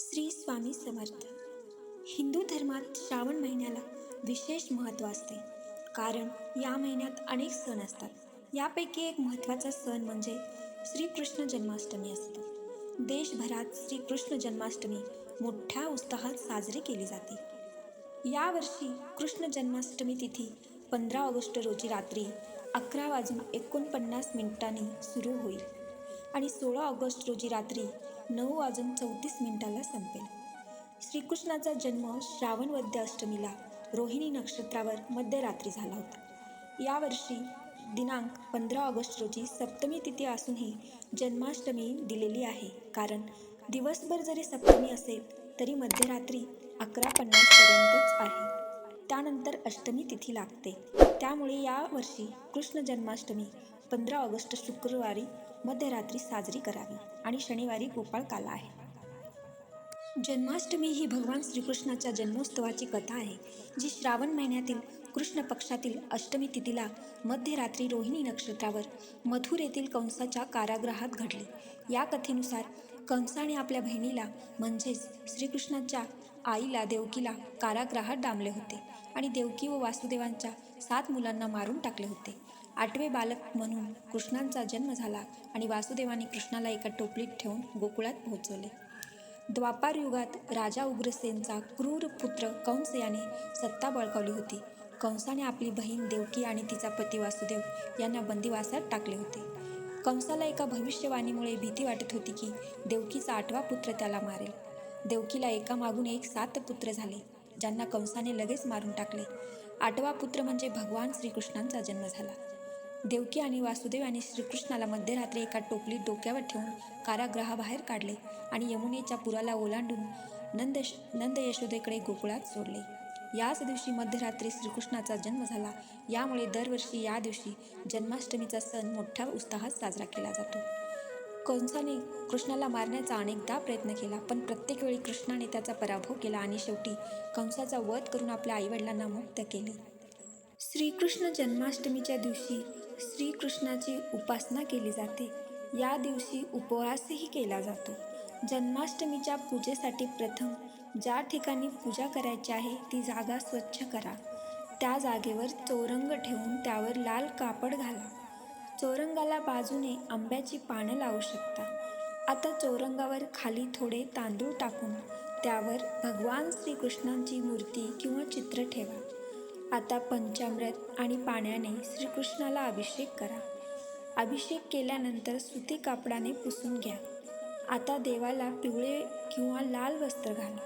श्री स्वामी समर्थ. हिंदू धर्मात श्रावण महिन्याला विशेष महत्त्व असते. कारण या महिन्यात अनेक सण असतात. यापैकी एक महत्त्वाचा सण म्हणजे श्रीकृष्ण जन्माष्टमी असतो. देशभरात श्रीकृष्ण जन्माष्टमी मोठ्या उत्साहात साजरी केली जाते. यावर्षी कृष्ण जन्माष्टमी तिथी पंधरा ऑगस्ट रोजी रात्री अकरा वाजून एकोणपन्नास मिनिटांनी सुरू होईल. आणि सोळा ऑगस्ट रोजी रात्री नऊ वाजून चौतीस मिनिटाला संपेल. श्रीकृष्णाचा जन्म श्रावण वद्य अष्टमीला रोहिणी नक्षत्रावर मध्यरात्री झाला होता. यावर्षी दिनांक पंधरा ऑगस्ट रोजी सप्तमी तिथी असूनही जन्माष्टमी दिलेली आहे. कारण दिवसभर जरी सप्तमी असेल तरी मध्यरात्री अकरा पन्नासपर्यंतच आहे. त्यानंतर अष्टमी तिथी लागते. त्यामुळे यावर्षी कृष्ण जन्माष्टमी पंधरा ऑगस्ट शुक्रवारी मध्यरात्री साजरी करावी आणि शनिवारी गोपाळ काला आहे. जन्माष्टमी ही भगवान श्रीकृष्णाच्या जन्मोत्सवाची कथा आहे जी श्रावण महिन्यातील कृष्ण पक्षातील अष्टमी तिथीला मध्यरात्री रोहिणी नक्षत्रावर मथुर येथील कंसाच्या कारागृहात घडली. या कथेनुसार कंसाने आपल्या बहिणीला म्हणजेच श्रीकृष्णाच्या आईला देवकीला कारागृहात डांबले होते आणि देवकी व वासुदेवांच्या सात मुलांना मारून टाकले होते. आठवे बालक म्हणून कृष्णांचा जन्म झाला आणि वासुदेवाने कृष्णाला एका टोपलीत ठेवून गोकुळात पोहोचवले. द्वापार युगात राजा उग्रसेनचा क्रूर पुत्र कंस याने सत्ता बळकावली होती. कंसाने आपली बहीण देवकी आणि तिचा पती वासुदेव यांना बंदिवासात टाकले होते. कंसाला एका भविष्यवाणीमुळे भीती वाटत होती की देवकीचा आठवा पुत्र त्याला मारेल. देवकीला एकामागून एक सात पुत्र झाले ज्यांना कंसाने लगेच मारून टाकले. आठवा पुत्र म्हणजे भगवान श्रीकृष्णांचा जन्म झाला. देवकी आणि वासुदेव यांनी श्रीकृष्णाला मध्यरात्री एका टोपलीत डोक्यावर ठेवून कारागृहाबाहेर काढले आणि यमुनेच्या पुराला ओलांडून नंद नंद यशोदेकडे गोकुळात सोडले. याच दिवशी मध्यरात्री श्रीकृष्णाचा जन्म झाला. यामुळे दरवर्षी या दिवशी जन्माष्टमीचा सण मोठ्या उत्साहात साजरा केला जातो. कंसाने कृष्णाला मारण्याचा अनेकदा प्रयत्न केला पण प्रत्येक वेळी कृष्णाने त्याचा पराभव केला आणि शेवटी कंसाचा वध करून आपल्या आईवडिलांना मुक्त केले. श्रीकृष्ण जन्माष्टमीच्या दिवशी श्रीकृष्णाची उपासना केली जाते. या दिवशी उपवासही केला जातो. जन्माष्टमीच्या पूजेसाठी प्रथम ज्या ठिकाणी पूजा करायची आहे ती जागा स्वच्छ करा. त्या जागेवर चौरंग ठेवून त्यावर लाल कापड घाला. चौरंगाला बाजूने आंब्याची पानं लावू शकता. आता चौरंगावर खाली थोडे तांदूळ टाकून त्यावर भगवान श्रीकृष्णांची मूर्ती किंवा चित्र ठेवा. आता पंचामृत आणि पाण्याने श्रीकृष्णाला अभिषेक करा. अभिषेक केल्यानंतर सुती कापडाने पुसून घ्या. आता देवाला पिवळे किंवा लाल वस्त्र घाला.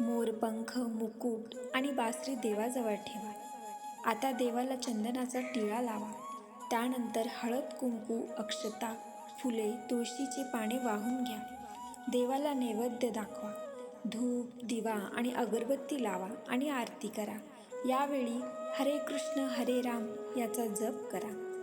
मोरपंख मुकुट आणि बासरी देवाजवळ ठेवा. आता देवाला चंदनाचा टिळा लावा. त्यानंतर हळद कुंकू अक्षता फुले तुळशीची पाने वाहून घ्या. देवाला नैवेद्य दाखवा. धूप दिवा आणि अगरबत्ती लावा आणि आरती करा. यावेळी हरे कृष्ण हरे राम याचा जप करा.